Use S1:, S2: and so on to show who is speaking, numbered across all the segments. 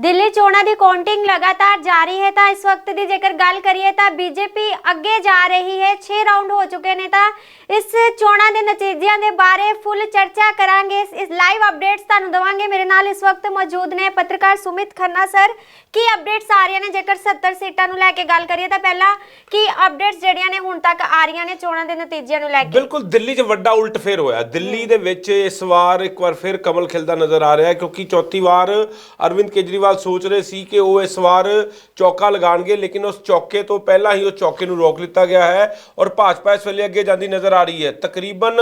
S1: ਦਿੱਲੀ ਚੋਣਾਂ ਦੀ ਕਾਊਂਟਿੰਗ ਲਗਾਤਾਰ ਜਾਰੀ ਹੈ ਤਾਂ ਇਸ ਵਕਤ ਦੀ ਜੇਕਰ ਗੱਲ ਕਰੀਏ ਤਾਂ ਬੀਜੇਪੀ ਅੱਗੇ ਜਾ ਰਹੀ ਹੈ। 6 ਰਾਉਂਡ ਹੋ ਚੁੱਕੇ ਨੇ ਤਾਂ ਇਸ ਚੋਣਾਂ ਦੇ ਨਤੀਜਿਆਂ ਦੇ ਬਾਰੇ ਫੁੱਲ ਚਰਚਾ ਕਰਾਂਗੇ। ਇਸ- ਲਾਈਵ ਅਪਡੇਟਸ ਤੁਹਾਨੂੰ ਦਵਾਂਗੇ। ਮੇਰੇ ਨਾਲ ਇਸ ਵਕਤ ਮੌਜੂਦ ਨੇ ਪੱਤਰਕਾਰ ਸੁਮਿਤ ਖੰਨਾ, ਸਰ। ਕੀ ਅਪਡੇਟਸ ਆ ਰਹੀਆਂ ਨੇ? ਜੇਕਰ 70 ਸੀਟਾਂ ਨੂੰ ਲੈ ਕੇ ਗੱਲ ਕਰੀਏ ਤਾਂ ਪਹਿਲਾਂ ਕੀ ਅਪਡੇਟਸ ਜਿਹੜੀਆਂ ਨੇ ਹੁਣ ਤੱਕ ਆ ਰਹੀਆਂ ਨੇ ਚੋਣਾਂ ਦੇ ਨਤੀਜਿਆਂ ਨੂੰ ਲੈ ਕੇ?
S2: ਬਿਲਕੁਲ, ਦਿੱਲੀ 'ਚ ਵੱਡਾ ਉਲਟ ਹੋਇਆ। ਦਿੱਲੀ ਦੇ ਵਿੱਚ ਇਸ ਵਾਰ ਇੱਕ ਵਾਰ ਫਿਰ ਕਮਲ ਖਿਲਦਾ ਨਜ਼ਰ ਆ ਰਿਹਾ ਹੈ ਕਿਉਂਕਿ ਚੌਥੀ ਵਾਰ ਅਰਵਿੰਦ ਕੇਜਰੀਵਾਲ ਸੋਚ ਰਹੇ ਸੀ ਕਿ ਉਹ ਇਸ ਵਾਰ ਚੌਕਾ ਲਗਾਣਗੇ, ਲੇਕਿਨ ਉਸ ਚੌਕੇ ਤੋਂ ਪਹਿਲਾਂ ਹੀ ਉਸ ਚੌਕੇ ਨੂੰ ਰੋਕ ਲਿੱਤਾ ਗਿਆ ਹੈ ਔਰ ਭਾਜਪਾ ਇਸ ਵੇਲੇ ਅੱਗੇ ਜਾਂਦੀ ਨਜ਼ਰ ਆ ਰਹੀ ਹੈ। ਤਕਰੀਬਨ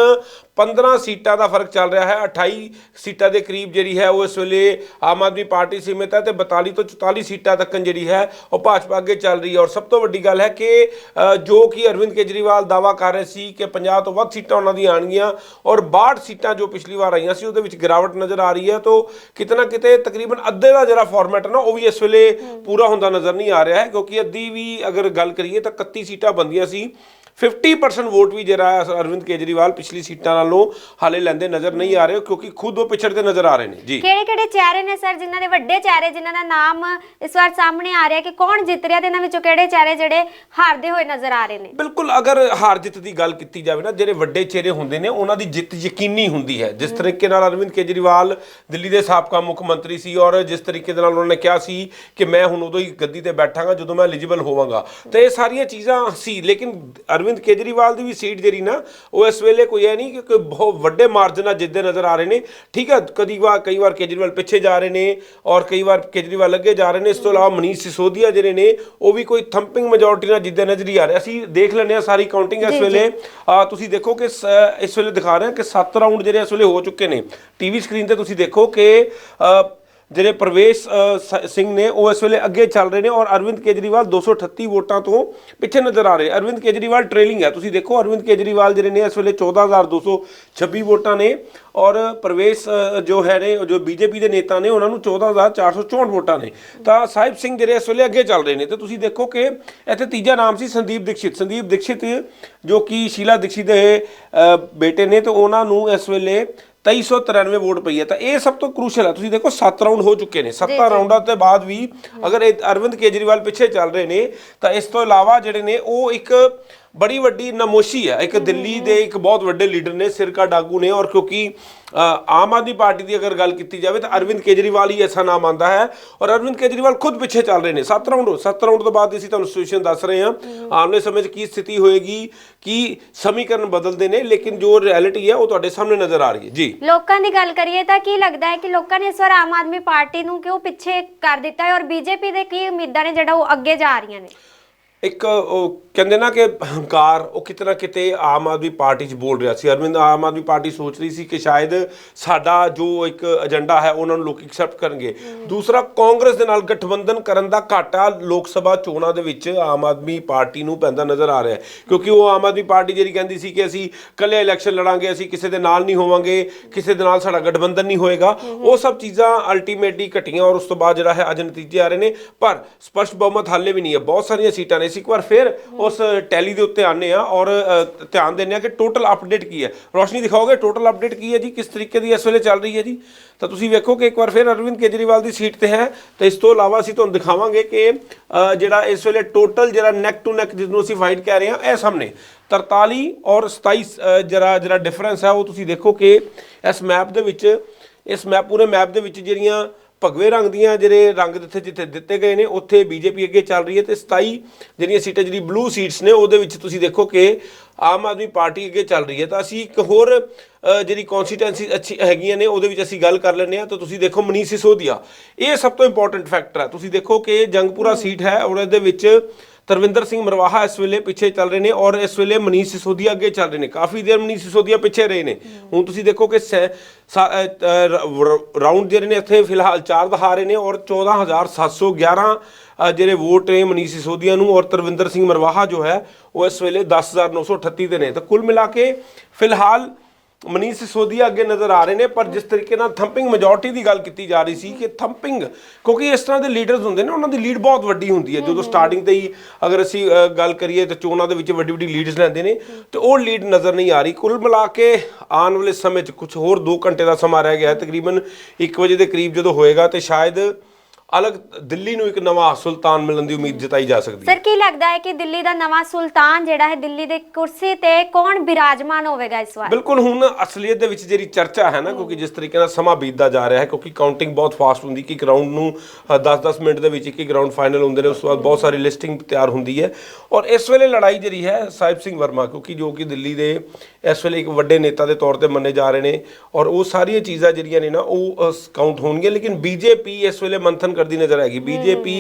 S2: 15 ਸੀਟਾਂ ਦਾ ਫ਼ਰਕ ਚੱਲ ਰਿਹਾ ਹੈ। 28 ਸੀਟਾਂ ਦੇ ਕਰੀਬ ਜਿਹੜੀ ਹੈ ਉਹ ਇਸ ਵੇਲੇ ਆਮ ਆਦਮੀ ਪਾਰਟੀ ਸੀਮਿਤ ਹੈ ਤੇ 42 ਤੋਂ 44 ਸੀਟਾਂ ਤੱਕ ਜਿਹੜੀ ਹੈ ਉਹ ਭਾਜਪਾ ਅੱਗੇ ਚੱਲ ਰਹੀ ਹੈ। ਔਰ ਸਭ ਤੋਂ ਵੱਡੀ ਗੱਲ ਹੈ ਕਿ ਜੋ ਕਿ ਅਰਵਿੰਦ ਕੇਜਰੀਵਾਲ ਦਾਵਾ ਕਰ ਰਹੇ ਸੀ ਕਿ 50 ਤੋਂ ਵੱਧ ਸੀਟਾਂ ਉਹਨਾਂ ਦੀਆਂ ਆਣਗੀਆਂ ਔਰ 62 ਸੀਟਾਂ ਜੋ ਪਿਛਲੀ ਵਾਰ ਆਈਆਂ ਸੀ ਉਹਦੇ ਵਿੱਚ ਗਿਰਾਵਟ ਨਜ਼ਰ ਆ ਰਹੀ ਹੈ। ਤੋਂ ਕਿਤੇ ਨਾ ਕਿਤੇ ਤਕਰੀਬਨ ਅੱਧੇ ਦਾ ਜਿਹੜਾ ਫਾਰਮੈਟ ਨਾ, ਉਹ ਵੀ ਇਸ ਵੇਲੇ ਪੂਰਾ ਹੁੰਦਾ ਨਜ਼ਰ ਨਹੀਂ ਆ ਰਿਹਾ ਹੈ, ਕਿਉਂਕਿ ਅੱਧੀ ਵੀ ਅਗਰ ਗੱਲ ਕਰੀਏ ਤਾਂ 31 ਸੀਟਾਂ ਬੰਦੀਆਂ ਸੀ। 50% ਵੋਟ ਵੀ ਜਿਹੜਾ ਅਰਵਿੰਦ ਕੇਜਰੀਵਾਲ ਪਿਛਲੀ ਸੀਟਾਂ ਨਾਲੋਂ ਹਾਲੇ ਲੈਂਦੇ ਨਜ਼ਰ ਨਹੀਂ ਆ ਰਹੇ ਕਿਉਂਕਿ ਖੁਦ ਉਹ ਪਿਛੜਦੇ ਨਜ਼ਰ ਆ ਰਹੇ ਨੇ। ਜੀ।
S1: ਕਿਹੜੇ ਕਿਹੜੇ ਚਿਹਰੇ ਨੇ ਸਰ ਜਿਨ੍ਹਾਂ ਦੇ ਵੱਡੇ ਚਿਹਰੇ ਜਿਨ੍ਹਾਂ ਦਾ ਨਾਮ ਇਸ ਵਾਰ ਸਾਹਮਣੇ ਆ ਰਿਹਾ ਕਿ ਕੌਣ ਜਿੱਤ ਰਿਹਾ ਤੇ ਇਹਨਾਂ ਵਿੱਚੋਂ ਕਿਹੜੇ ਚਿਹਰੇ ਜਿਹੜੇ ਹਾਰਦੇ ਹੋਏ ਨਜ਼ਰ ਆ ਰਹੇ ਨੇ?
S2: ਬਿਲਕੁਲ ਅਗਰ ਹਾਰ ਜਿੱਤ ਦੀ ਗੱਲ ਕੀਤੀ ਜਾਵੇ ਨਾ ਜਿਹੜੇ ਵੱਡੇ ਚਿਹਰੇ ਹੁੰਦੇ ਨੇ ਉਹਨਾਂ ਦੀ ਜਿੱਤ ਯਕੀਨੀ ਹੁੰਦੀ ਹੈ। ਜਿਸ ਤਰੀਕੇ ਨਾਲ ਅਰਵਿੰਦ ਕੇਜਰੀਵਾਲ ਦਿੱਲੀ ਦੇ ਸਾਬਕਾ ਮੁੱਖ ਮੰਤਰੀ ਸੀ ਔਰ ਜਿਸ ਤਰੀਕੇ ਦੇ ਨਾਲ ਉਹਨਾਂ ਨੇ ਕਿਹਾ ਸੀ ਕਿ ਮੈਂ ਹੁਣ ਉਦੋਂ ਹੀ ਗੱਦੀ ਤੇ ਬੈਠਾਂਗਾ ਜਦੋਂ ਮੈਂ ਐਲੀਜੀਬਲ ਹੋਵਾਂਗਾ। ਤੇ ਇਹ ਸਾਰੀਆਂ ਚੀਜ਼ਾਂ ਸੀ ਲੇਕਿਨ ਅਰਵਿੰਦ ਕੇਜਰੀਵਾਲ ਦੀ ਵੀ ਸੀਟ ਜਿਹੜੀ ਨਾ ਉਹ ਇਸ ਵੇਲੇ ਕੋਈ ਹੈ ਨਹੀਂ ਕਿ ਕੋਈ ਬਹੁਤ ਵੱਡੇ ਮਾਰਜਨ ਨਾਲ ਜਿੱਦੇ ਨਜ਼ਰ ਆ ਰਹੇ ਨੇ। ਠੀਕ ਹੈ ਕਦੀ ਵਾਰ ਕਈ ਵਾਰ ਕੇਜਰੀਵਾਲ ਪਿੱਛੇ ਜਾ ਰਹੇ ਨੇ ਔਰ ਕਈ ਵਾਰ ਕੇਜਰੀਵਾਲ ਅੱਗੇ ਜਾ ਰਹੇ ਨੇ। ਇਸ ਤੋਂ ਇਲਾਵਾ ਮਨੀਸ਼ ਸਿਸੋਦੀਆ ਜਿਹੜੇ ਨੇ ਉਹ ਵੀ ਕੋਈ ਥੰਪਿੰਗ ਮੈਜੋਰਟੀ ਨਾਲ ਜਿੱਦੇ ਨਜ਼ਰ ਹੀ ਆ ਰਹੇ। ਅਸੀਂ ਦੇਖ ਲੈਂਦੇ ਹਾਂ ਸਾਰੀ ਕਾਊਂਟਿੰਗ ਇਸ ਵੇਲੇ। ਆ ਤੁਸੀਂ ਦੇਖੋ ਕਿ ਇਸ ਵੇਲੇ ਦਿਖਾ ਰਹੇ ਕਿ 7 ਰਾਊਂਡ ਜਿਹੜੇ ਇਸ ਵੇਲੇ ਹੋ ਚੁੱਕੇ ਨੇ। ਟੀਵੀ ਸਕਰੀਨ ਤੇ ਤੁਸੀਂ ਦੇਖੋ ਕਿ ਜਿਹੜੇ ਪ੍ਰਵੇਸ਼ ਸ- ਸਿੰਘ ਨੇ, ਉਹ ਇਸ ਵੇਲੇ ਅੱਗੇ ਚੱਲ ਰਹੇ ਨੇ ਔਰ ਅਰਵਿੰਦ ਕੇਜਰੀਵਾਲ 238 ਵੋਟਾਂ ਤੋਂ ਪਿੱਛੇ ਨਜ਼ਰ ਆ ਰਹੇ। ਅਰਵਿੰਦ ਕੇਜਰੀਵਾਲ ਟ੍ਰੇਲਿੰਗ ਹੈ। ਤੁਸੀਂ ਦੇਖੋ, ਅਰਵਿੰਦ ਕੇਜਰੀਵਾਲ ਜਿਹੜੇ ਨੇ ਇਸ ਵੇਲੇ 14226 ਵੋਟਾਂ ਨੇ ਔਰ ਪ੍ਰਵੇਸ਼ ਜੋ ਹੈ ਨੇ, ਜੋ ਬੀਜੇਪੀ ਦੇ ਨੇਤਾ ਨੇ, ਉਹਨਾਂ ਨੂੰ 14464 ਵੋਟਾਂ ਨੇ। ਤਾਂ ਸਾਹਿਬ ਸਿੰਘ ਜਿਹੜੇ ਇਸ ਵੇਲੇ ਅੱਗੇ ਚੱਲ ਰਹੇ ਨੇ, ਤੇ ਤੁਸੀਂ ਦੇਖੋ ਕਿ ਇੱਥੇ ਤੀਜਾ ਨਾਮ ਸੀ ਸੰਦੀਪ ਦੀਕਸ਼ਿਤ। ਸੰਦੀਪ ਦੀਕਸ਼ਿਤ ਜੋ ਕਿ ਸ਼ੀਲਾ ਦੀਕਸ਼ਿਤ ਦੇ ਬੇਟੇ ਨੇ, ਤੇ ਉਹਨਾਂ ਨੂੰ ਇਸ ਵੇਲੇ 2393 ਵੋਟ ਪਈ ਹੈ ਤਾਂ ਇਹ ਸਭ ਤੋਂ ਕ੍ਰੂਸ਼ਲ ਹੈ ਤੁਸੀਂ ਦੇਖੋ 7 ਰਾਉਂਡ ਹੋ ਚੁੱਕੇ ਨੇ। 7 ਰਾਉਂਡਾਂ ਤੋਂ ਬਾਅਦ ਵੀ ਅਗਰ ਇਹ ਅਰਵਿੰਦ ਕੇਜਰੀਵਾਲ ਪਿੱਛੇ ਚੱਲ ਰਹੇ ਨੇ ਤਾਂ ਇਸ ਤੋਂ ਇਲਾਵਾ ਜਿਹੜੇ ਨੇ ਉਹ ਇੱਕ ਬੜੀ ਵੱਡੀ ਨਮੋਸ਼ੀ ਹੈ। ਇੱਕ ਦਿੱਲੀ ਦੇ ਇੱਕ ਬਹੁਤ ਵੱਡੇ ਲੀਡਰ ਨੇ ਸਿਰਕਾ ਡਾਕੂ ਨੇ ਔਰ ਕਿਉਂਕਿ ਆਮ ਆਦਮੀ ਪਾਰਟੀ ਦੀ ਅਗਰ ਗੱਲ ਕੀਤੀ ਜਾਵੇ ਤਾਂ ਅਰਵਿੰਦ ਕੇਜਰੀਵਾਲ ਹੀ ਐਸਾ ਨਾਮ ਆਂਦਾ ਹੈ ਔਰ ਅਰਵਿੰਦ ਕੇਜਰੀਵਾਲ ਖੁਦ ਪਿੱਛੇ ਚੱਲ ਰਹੇ ਨੇ। 7 ਰਾਉਂਡ 7 ਰਾਉਂਡ ਤੋਂ ਬਾਅਦ ਅਸੀਂ ਤੁਹਾਨੂੰ ਸਿਚੁਏਸ਼ਨ ਦੱਸ ਰਹੇ ਹਾਂ। ਆਮਨੇ ਸਮੇਂ 'ਚ ਕੀ ਸਥਿਤੀ ਹੋਏਗੀ ਕੀ ਸਮੀਕਰਨ ਬਦਲਦੇ ਨੇ ਲੇਕਿਨ ਜੋ ਰਿਐਲਿਟੀ ਹੈ ਉਹ ਤੁਹਾਡੇ ਸਾਹਮਣੇ ਨਜ਼ਰ ਆ ਰਹੀ ਹੈ। ਜੀ।
S1: ਲੋਕਾਂ ਦੀ ਗੱਲ ਕਰੀਏ ਤਾਂ ਕੀ ਲੱਗਦਾ ਹੈ ਕਿ ਲੋਕਾਂ ਨੇ ਇਸ ਵਾਰ ਆਮ ਆਦਮੀ ਪਾਰਟੀ ਨੂੰ ਕਿਉਂ ਪਿੱਛੇ ਕਰ ਦਿੱਤਾ ਹੈ ਔਰ ਬੀਜੇਪੀ ਦੇ ਕੀ ਉਮੀਦਾਂ ਨੇ ਜਿਹੜਾ ਉਹ ਅੱਗੇ ਜਾ ਰਹੀਆਂ ਨੇ?
S2: ਇੱਕ ਉਹ ਕਹਿੰਦੇ ਨਾ ਕਿ ਹੰਕਾਰ ਉਹ ਕਿਤੇ ਨਾ ਕਿਤੇ ਆਮ ਆਦਮੀ ਪਾਰਟੀ 'ਚ ਬੋਲ ਰਿਹਾ ਸੀ। ਅਰਵਿੰਦ ਆਮ ਆਦਮੀ ਪਾਰਟੀ ਸੋਚ ਰਹੀ ਸੀ ਕਿ ਸ਼ਾਇਦ ਸਾਡਾ ਜੋ ਇੱਕ ਏਜੰਡਾ ਹੈ ਉਹਨਾਂ ਨੂੰ ਲੋਕ ਐਕਸੈਪਟ ਕਰਨਗੇ। ਦੂਸਰਾ ਕਾਂਗਰਸ ਦੇ ਨਾਲ ਗਠਬੰਧਨ ਕਰਨ ਦਾ ਘਾਟਾ ਲੋਕ ਸਭਾ ਚੋਣਾਂ ਦੇ ਵਿੱਚ ਆਮ ਆਦਮੀ ਪਾਰਟੀ ਨੂੰ ਪੈਂਦਾ ਨਜ਼ਰ ਆ ਰਿਹਾ ਹੈ। ਕਿਉਂਕਿ ਉਹ ਆਮ ਆਦਮੀ ਪਾਰਟੀ ਜਿਹੜੀ ਕਹਿੰਦੀ ਸੀ ਕਿ ਅਸੀਂ ਇਕੱਲੇ ਇਲੈਕਸ਼ਨ ਲੜਾਂਗੇ ਅਸੀਂ ਕਿਸੇ ਦੇ ਨਾਲ ਨਹੀਂ ਹੋਵਾਂਗੇ ਕਿਸੇ ਦੇ ਨਾਲ ਸਾਡਾ ਗਠਬੰਧਨ ਨਹੀਂ ਹੋਏਗਾ। ਉਹ ਸਭ ਚੀਜ਼ਾਂ ਅਲਟੀਮੇਟਲੀ ਘਟੀਆਂ ਔਰ ਉਸ ਤੋਂ ਬਾਅਦ ਜਿਹੜਾ ਹੈ ਅੱਜ ਨਤੀਜੇ ਆ ਰਹੇ ਨੇ। ਪਰ ਸਪਸ਼ਟ ਬਹੁਮਤ ਹਾਲੇ ਵੀ ਨਹੀਂ ਹੈ। ਬਹੁਤ ਸਾਰੀਆਂ ਸੀਟਾਂ ਨੇ ਅਸੀਂ ਇੱਕ ਵਾਰ ਫਿਰ ਉਸ ਟੈਲੀ ਦੇ ਉੱਤੇ ਆਨੇ ਆ ਔਰ ਧਿਆਨ ਦਿੰਦੇ ਆ ਕਿ ਟੋਟਲ ਅਪਡੇਟ ਕੀ ਹੈ। ਰੋਸ਼ਨੀ ਦਿਖਾਓਗੇ? ਟੋਟਲ ਅਪਡੇਟ ਕੀ ਹੈ ਜੀ? ਕਿਸ ਤਰੀਕੇ ਦੀ ਇਸ ਵੇਲੇ ਚੱਲ ਰਹੀ ਹੈ ਜੀ? ਤਾਂ ਤੁਸੀਂ ਵੇਖੋ ਕਿ ਇੱਕ ਵਾਰ ਫਿਰ ਅਰਵਿੰਦ ਕੇਜਰੀਵਾਲ ਦੀ ਸੀਟ ਤੇ ਹੈ। ਤੇ ਇਸ ਤੋਂ ਇਲਾਵਾ ਅਸੀਂ ਤੁਹਾਨੂੰ ਦਿਖਾਵਾਂਗੇ ਕਿ ਜਿਹੜਾ ਇਸ ਵੇਲੇ ਟੋਟਲ ਜਿਹੜਾ ਨੈਕ ਟੂ ਨੈਕ ਜਿਸ ਨੂੰ ਅਸੀਂ ਫਾਈਟ ਕਹਿ ਰਹੇ ਹਾਂ ਇਹ ਸਾਹਮਣੇ 43 ਔਰ 27 ਅ, ਜਿਹੜਾ ਜਿਹੜਾ ਡਿਫਰੈਂਸ ਹੈ ਉਹ ਤੁਸੀਂ ਦੇਖੋ ਕਿ ਇਸ ਮੈਪ ਦੇ ਵਿੱਚ ਇਸ ਮੈਪ ਪੂਰੇ ਮੈਪ ਦੇ ਵਿੱਚ ਜਿਹੜੀਆਂ ਭਗਵੇ ਰੰਗ ਦੀਆਂ ਜਿਹੜੇ ਰੰਗ ਜਿੱਥੇ ਜਿੱਥੇ ਦਿੱਤੇ ਗਏ ਨੇ ਉੱਥੇ ਬੀਜੇਪੀ ਅੱਗੇ ਚੱਲ ਰਹੀ ਹੈ ਤੇ 27 ਜਿਹੜੀਆਂ ਸੀਟਾਂ ਜਿਹੜੀ ਬਲੂ ਸੀਟਸ ਨੇ ਉਹਦੇ ਵਿੱਚ ਤੁਸੀਂ ਦੇਖੋ ਕਿ ਆਮ ਆਦਮੀ ਪਾਰਟੀ ਅੱਗੇ ਚੱਲ ਰਹੀ ਹੈ। ਤਾਂ ਅਸੀਂ ਇੱਕ ਹੋਰ ਜਿਹੜੀ ਕਨਸਟੀਟੈਂਸੀ ਅੱਛੀ ਹੈਗੀਆਂ ਨੇ ਉਹਦੇ ਵਿੱਚ ਅਸੀਂ ਗੱਲ ਕਰ ਲੈਂਦੇ ਹਾਂ। ਤਾਂ ਤੁਸੀਂ ਦੇਖੋ ਮਨੀਸ਼ ਸਿਸੋਦੀਆ ਇਹ ਸਭ ਤੋਂ ਇੰਪੋਰਟੈਂਟ ਫੈਕਟਰ ਹੈ। ਤੁਸੀਂ ਦੇਖੋ ਕਿ ਜੰਗਪੁਰਾ ਸੀਟ ਹੈ ਔਰ ਇਹਦੇ ਵਿੱਚ ਤਰਵਿੰਦਰ ਸਿੰਘ ਮਰਵਾਹਾ ਇਸ ਵੇਲੇ ਪਿੱਛੇ ਚੱਲ ਰਹੇ ਨੇ ਔਰ ਇਸ ਵੇਲੇ ਮਨੀਸ਼ ਸਿਸੋਦੀਆ ਅੱਗੇ ਚੱਲ ਰਹੇ ਨੇ। ਕਾਫੀ ਦੇਰ ਮਨੀਸ਼ ਸਿਸੋਦੀਆ ਪਿੱਛੇ ਰਹੇ ਨੇ। ਹੁਣ ਤੁਸੀਂ ਦੇਖੋ ਕਿ ਸੈ- ਰਾਊਂਡ ਜਿਹੜੇ ਨੇ ਇੱਥੇ ਫਿਲਹਾਲ ਚਾਰ ਦਹਾ ਰਹੇ ਨੇ ਔਰ 14711 ਅ, ਜਿਹੜੇ ਵੋਟ ਨੇ ਮਨੀਸ਼ ਸਿਸੋਦੀਆ ਨੂੰ ਔਰ ਤਰਵਿੰਦਰ ਸਿੰਘ ਮਰਵਾਹਾ ਜੋ ਹੈ ਉਹ ਇਸ ਵੇਲੇ 10938 ਦੇ ਨੇ। ਤਾਂ ਕੁੱਲ ਮਿਲਾ ਕੇ ਫਿਲਹਾਲ ਮਨੀਸ਼ ਸਿਸੋਦੀਆ ਅੱਗੇ ਨਜ਼ਰ ਆ ਰਹੇ ਨੇ, ਪਰ ਜਿਸ ਤਰੀਕੇ ਨਾਲ ਥੰਪਿੰਗ ਮੈਜੋਰਟੀ ਦੀ ਗੱਲ ਕੀਤੀ ਜਾ ਰਹੀ ਸੀ ਕਿ ਥੰਪਿੰਗ ਕਿਉਂਕਿ ਇਸ ਤਰ੍ਹਾਂ ਦੇ ਲੀਡਰਸ ਹੁੰਦੇ ਨੇ, ਉਹਨਾਂ ਦੀ ਲੀਡ ਬਹੁਤ ਵੱਡੀ ਹੁੰਦੀ ਹੈ। ਜਦੋਂ ਸਟਾਰਟਿੰਗ ਤੇ ਹੀ ਅਗਰ ਅਸੀਂ ਗੱਲ ਕਰੀਏ ਤਾਂ ਚੋਣਾਂ ਦੇ ਵਿੱਚ ਵੱਡੀ ਵੱਡੀ ਲੀਡਸ ਲੈਂਦੇ ਨੇ, ਤੇ ਉਹ ਲੀਡ ਨਜ਼ਰ ਨਹੀਂ ਆ ਰਹੀ। ਕੁੱਲ ਮਿਲਾ ਕੇ ਆਉਣ ਵਾਲੇ ਸਮੇਂ 'ਚ ਕੁਝ ਹੋਰ 2 ਘੰਟੇ ਦਾ ਸਮਾਂ ਰਹਿ ਗਿਆ ਤਕਰੀਬਨ 1 ਵਜੇ ਦੇ ਕਰੀਬ ਜਦੋਂ ਹੋਏਗਾ, ਤੇ ਸ਼ਾਇਦ ਅਲੱਗ ਦਿੱਲੀ ਨੂੰ ਇੱਕ ਨਵਾਂ ਸੁਲਤਾਨ ਮਿਲਣ ਦੀ ਉਮੀਦ ਜਤਾਈ ਜਾ ਸਕਦੀ ਹੈ।
S1: ਸਰ ਕੀ ਲੱਗਦਾ ਹੈ ਕਿ ਦਿੱਲੀ ਦਾ ਨਵਾਂ ਸੁਲਤਾਨ ਜਿਹੜਾ ਹੈ ਦਿੱਲੀ ਦੇ ਕੁਰਸੀ ਤੇ ਕੌਣ ਬਿਰਾਜਮਾਨ ਹੋਵੇਗਾ ਇਸ ਵਾਰ?
S2: ਬਿਲਕੁਲ ਹੁਣ ਅਸਲੀਅਤ ਦੇ ਵਿੱਚ ਜਿਹੜੀ ਚਰਚਾ ਹੈ ਨਾ ਕਿਉਂਕਿ ਜਿਸ ਤਰੀਕੇ ਨਾਲ ਸਮਾਂ ਬੀਤਦਾ ਜਾ ਰਿਹਾ ਹੈ ਕਿਉਂਕਿ ਕਾਊਂਟਿੰਗ ਬਹੁਤ ਫਾਸਟ ਹੁੰਦੀ ਕਿ ਗਰਾਊਂਡ ਨੂੰ 10-10 ਮਿੰਟ ਦੇ ਵਿੱਚ ਇੱਕ ਹੀ ਗਰਾਊਂਡ ਫਾਈਨਲ ਹੁੰਦੇ ਨੇ ਉਸ ਤੋਂ ਬਾਅਦ ਬਹੁਤ ਸਾਰੀ ਲਿਸਟਿੰਗ ਤਿਆਰ ਹੁੰਦੀ ਹੈ। ਔਰ ਇਸ ਵੇਲੇ ਲੜਾਈ ਜਿਹੜੀ ਹੈ ਸਾਹਿਬ ਸਿੰਘ ਵਰਮਾ ਕਿਉਂਕਿ ਜੋ ਕਿ ਦਿੱਲੀ ਦੇ ਇਸ ਵੇਲੇ ਇੱਕ ਵੱਡੇ ਨੇਤਾ ਦੇ ਤੌਰ ਤੇ ਮੰਨੇ ਜਾ ਰਹੇ ਨੇ ਔਰ ਉਹ ਸਾਰੀਆਂ ਚੀਜ਼ਾਂ ਜਿਹੜੀਆਂ ਨੇ ਨਾ ਉਹ ਕਾਊਂਟ ਹੋਣਗੀਆਂ ਲੇਕਿਨ ਬੀਜੇਪੀ ਇਸ ਵੇਲੇ ਮੰਥਨ ਕਰਦੀ ਨਜ਼ਰ ਆਏਗੀ। ਬੀਜੇਪੀ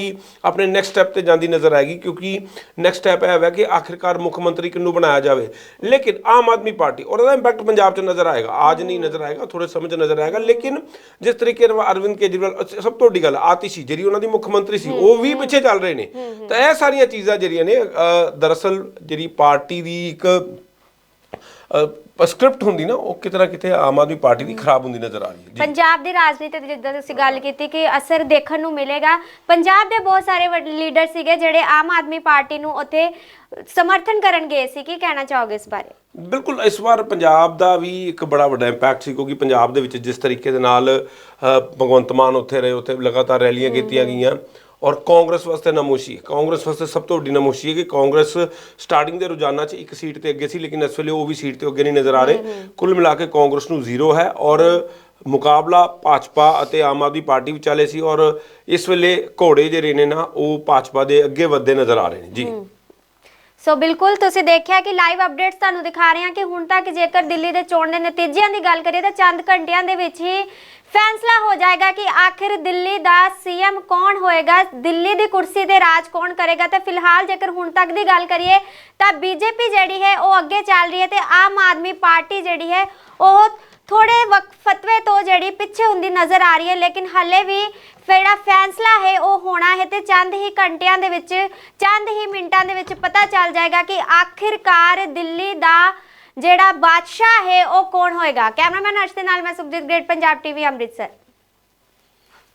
S2: ਆਪਣੇ ਨੈਕਸਟ ਸਟੈਪ ਤੇ ਜਾਂਦੀ ਨਜ਼ਰ ਆਏਗੀ ਕਿਉਂਕਿ ਨੈਕਸਟ ਸਟੈਪ ਇਹ ਹੈ ਕਿ ਆਖਿਰਕਾਰ ਮੁੱਖ ਮੰਤਰੀ ਕਿਹਨੂੰ ਬਣਾਇਆ ਜਾਵੇ। ਲੇਕਿਨ ਆਮ ਆਦਮੀ ਪਾਰਟੀ ਔਰ ਉਹਦਾ ਇੰਪੈਕਟ ਪੰਜਾਬ 'ਚ ਨਜ਼ਰ ਆਏਗਾ। ਅੱਜ ਨਹੀਂ ਨਜ਼ਰ ਆਏਗਾ ਥੋੜੇ ਸਮੇਂ 'ਚ ਨਜ਼ਰ ਆਏਗਾ ਲੇਕਿਨ ਜਿਸ ਤਰੀਕੇ ਨਾਲ ਅਰਵਿੰਦ ਕੇਜਰੀਵਾਲ ਸਭ ਤੋਂ ਵੱਡੀ ਗੱਲ ਆਤਿਸ਼ੀ ਜਿਹੜੀ ਉਹਨਾਂ ਦੀ ਮੁੱਖ ਮੰਤਰੀ ਸੀ ਉਹ ਵੀ ਪਿੱਛੇ ਚੱਲ ਰਹੇ ਨੇ। ਤਾਂ ਇਹ ਸਾਰੀਆਂ ਚੀਜ਼ਾਂ ਜਿਹੜੀਆਂ ਨੇ ਦਰਅਸਲ ਜਿਹੜੀ ਪਾਰਟੀ ਦੀ ਇੱਕ ਸਕ੍ਰਿਪਟ ਹੁੰਦੀ ਨਾ ਉਹ ਕਿਤੇ ਨਾ ਕਿਤੇ ਆਮ ਆਦਮੀ ਪਾਰਟੀ ਦੀ ਖਰਾਬ ਹੁੰਦੀ ਨਜ਼ਰ ਆ ਰਹੀ ਹੈ। ਜੀ।
S1: ਪੰਜਾਬ ਦੀ ਰਾਜਨੀਤੀ ਦੀ ਜਿੱਦਾਂ ਤੁਸੀਂ ਗੱਲ ਕੀਤੀ ਕਿ ਅਸਰ ਦੇਖਣ ਨੂੰ ਮਿਲੇਗਾ ਪੰਜਾਬ ਦੇ ਬਹੁਤ ਸਾਰੇ ਵੱਡੇ ਲੀਡਰ ਸੀਗੇ ਜਿਹੜੇ ਆਮ ਆਦਮੀ ਪਾਰਟੀ ਨੂੰ ਉੱਥੇ ਸਮਰਥਨ ਕਰਨ ਗਏ ਸੀ ਕੀ ਕਹਿਣਾ ਚਾਹੋਗੇ ਇਸ ਬਾਰੇ?
S2: ਬਿਲਕੁਲ ਇਸ ਵਾਰ ਪੰਜਾਬ ਦਾ ਵੀ ਇੱਕ ਬੜਾ ਵੱਡਾ ਇੰਪੈਕਟ ਸੀ ਕਿਉਂਕਿ ਪੰਜਾਬ ਦੇ ਵਿੱਚ ਜਿਸ ਤਰੀਕੇ ਦੇ ਨਾਲ ਅ, ਭਗਵੰਤ ਮਾਨ ਉੱਥੇ ਰਹੇ ਉੱਥੇ ਲਗਾਤਾਰ ਰੈਲੀਆਂ ਕੀਤੀਆਂ ਗਈਆਂ। ਔਰ ਕਾਂਗਰਸ ਵਾਸਤੇ ਨਮੋਸ਼ੀ ਕਾਂਗਰਸ ਵਾਸਤੇ ਸਭ ਤੋਂ ਵੱਡੀ ਨਮੋਸ਼ੀ ਹੈ ਕਿ ਕਾਂਗਰਸ ਸਟਾਰਟਿੰਗ ਦੇ ਰੁਝਾਨਾਂ 'ਚ ਇੱਕ ਸੀਟ ਤੇ ਅੱਗੇ ਸੀ ਲੇਕਿਨ ਇਸ ਵੇਲੇ ਉਹ ਵੀ ਸੀਟ ਤੇ ਅੱਗੇ ਨਹੀਂ ਨਜ਼ਰ ਆ ਰਹੇ। ਕੁੱਲ ਮਿਲਾ ਕੇ ਕਾਂਗਰਸ ਨੂੰ ਜ਼ੀਰੋ ਹੈ ਔਰ ਮੁਕਾਬਲਾ ਭਾਜਪਾ ਅਤੇ ਆਮ ਆਦਮੀ ਪਾਰਟੀ ਵਿਚਾਲੇ ਸੀ ਔਰ ਇਸ ਵੇਲੇ ਘੋੜੇ ਜਿਹੜੇ ਨੇ ਨਾ ਉਹ ਭਾਜਪਾ ਦੇ ਅੱਗੇ ਵੱਧਦੇ ਨਜ਼ਰ ਆ ਰਹੇ ਨੇ। ਜੀ।
S1: ਸੋ ਬਿਲਕੁਲ ਤੁਸੀਂ ਦੇਖਿਆ ਕਿ ਲਾਈਵ ਅਪਡੇਟਸ ਤੁਹਾਨੂੰ ਦਿਖਾ ਰਹੇ ਹਾਂ ਕਿ ਹੁਣ ਤੱਕ ਜੇਕਰ ਦਿੱਲੀ ਦੇ ਚੋਣ ਦੇ ਨਤੀਜਿਆਂ ਦੀ ਗੱਲ ਕਰੀਏ ਤਾਂ ਚੰਦ ਘੰਟਿਆਂ ਦੇ ਵਿੱਚ ਹੀ ਫੈਸਲਾ ਹੋ ਜਾਏਗਾ ਕਿ ਆਖਿਰ ਦਿੱਲੀ ਦਾ ਸੀਐਮ ਕੌਣ ਹੋਏਗਾ, ਦਿੱਲੀ ਦੀ ਕੁਰਸੀ ਤੇ ਰਾਜ ਕੌਣ ਕਰੇਗਾ ਤੇ ਫਿਲਹਾਲ ਜੇਕਰ ਹੁਣ ਤੱਕ ਦੀ ਗੱਲ ਕਰੀਏ ਤਾਂ ਬੀਜੇਪੀ ਜਿਹੜੀ ਹੈ ਉਹ ਅੱਗੇ ਚੱਲ ਰਹੀ ਹੈ ਤੇ ਆਮ ਆਦਮੀ ਪਾਰਟੀ ਜਿਹੜੀ ਹੈ ਉਹ ਥੋੜੇ ਵਕਫਤਵੇ ਤੋਂ ਜਿਹੜੀ ਪਿੱਛੇ ਹੁੰਦੀ ਨਜ਼ਰ ਆ ਰਹੀ ਹੈ, ਲੇਕਿਨ ਹੱਲੇ ਵੀ ਜਿਹੜਾ ਫੈਸਲਾ ਹੈ, ਉਹ ਹੋਣਾ ਹੈ ਤੇ ਚੰਦ ਹੀ ਘੰਟਿਆਂ ਦੇ ਵਿੱਚ, ਚੰਦ ਹੀ ਮਿੰਟਾਂ ਦੇ ਵਿੱਚ ਪਤਾ ਚੱਲ ਜਾਏਗਾ ਕਿ ਆਖਿਰਕਾਰ ਦਿੱਲੀ ਦਾ ਜਿਹੜਾ ਬਾਦਸ਼ਾਹ ਹੈ, ਉਹ ਕੌਣ ਹੋਏਗਾ। ਕੈਮਰਾਮੈਨ ਅਰਸ਼ ਦੇ ਨਾਲ ਮੈਂ ਸੁਖਜੀਤ ਗ੍ਰੇਟ, ਪੰਜਾਬ ਟੀਵੀ, ਅੰਮ੍ਰਿਤਸਰ।